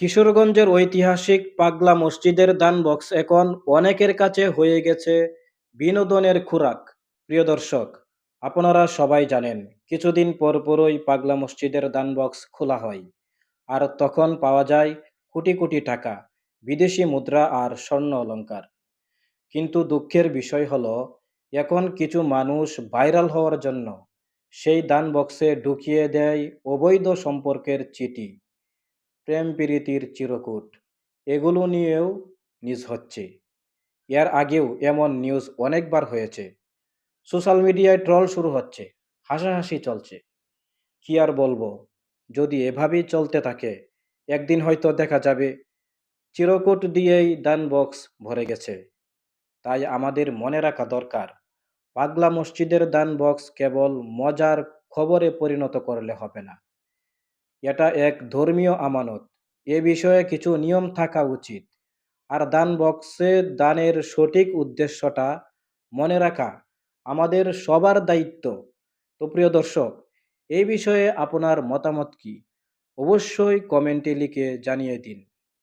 কিশোরগঞ্জের ঐতিহাসিক পাগলা মসজিদের দান বক্স এখন অনেকের কাছে হয়ে গেছে বিনোদনের খোরাক। প্রিয় দর্শক, আপনারা সবাই জানেন, কিছুদিন পর পরই পাগলা মসজিদের দান বক্স খোলা হয়। আর তখন পাওয়া যায় কোটি কোটি টাকা, বিদেশি মুদ্রা আর স্বর্ণ অলংকার। কিন্তু দুঃখের বিষয় হলো, এখন কিছু মানুষ ভাইরাল হওয়ার জন্য সেই দান বক্সে ঢুকিয়ে দেয় অবৈধ সম্পর্কের চিঠি। প্রেম প্রীতির চিরকুট। এগুলো নিয়েও নিউজ হচ্ছে। এর আগেও এমন নিউজ অনেকবার হয়েছে। সোশ্যাল মিডিয়ায় ট্রল শুরু হচ্ছে, হাসাহাসি চলছে। কি আর বলব, যদি এভাবেই চলতে থাকে, একদিন হয়তো দেখা যাবে, চিরকুট দিয়েই দান বক্স ভরে গেছে। তাই আমাদের মনে রাখা দরকার, পাগলা মসজিদের দান বক্স কেবল মজার খবরে পরিণত করলে হবে না। এটা এক ধর্মীয় আমানত। এ বিষয়ে কিছু নিয়ম থাকা উচিত। আর দান বক্সে দানের সঠিক উদ্দেশ্যটা মনে রাখা আমাদের সবার দায়িত্ব। তো প্রিয় দর্শক এই বিষয়ে আপনার মতামত কি? অবশ্যই কমেন্টে লিখে জানিয়ে দিন।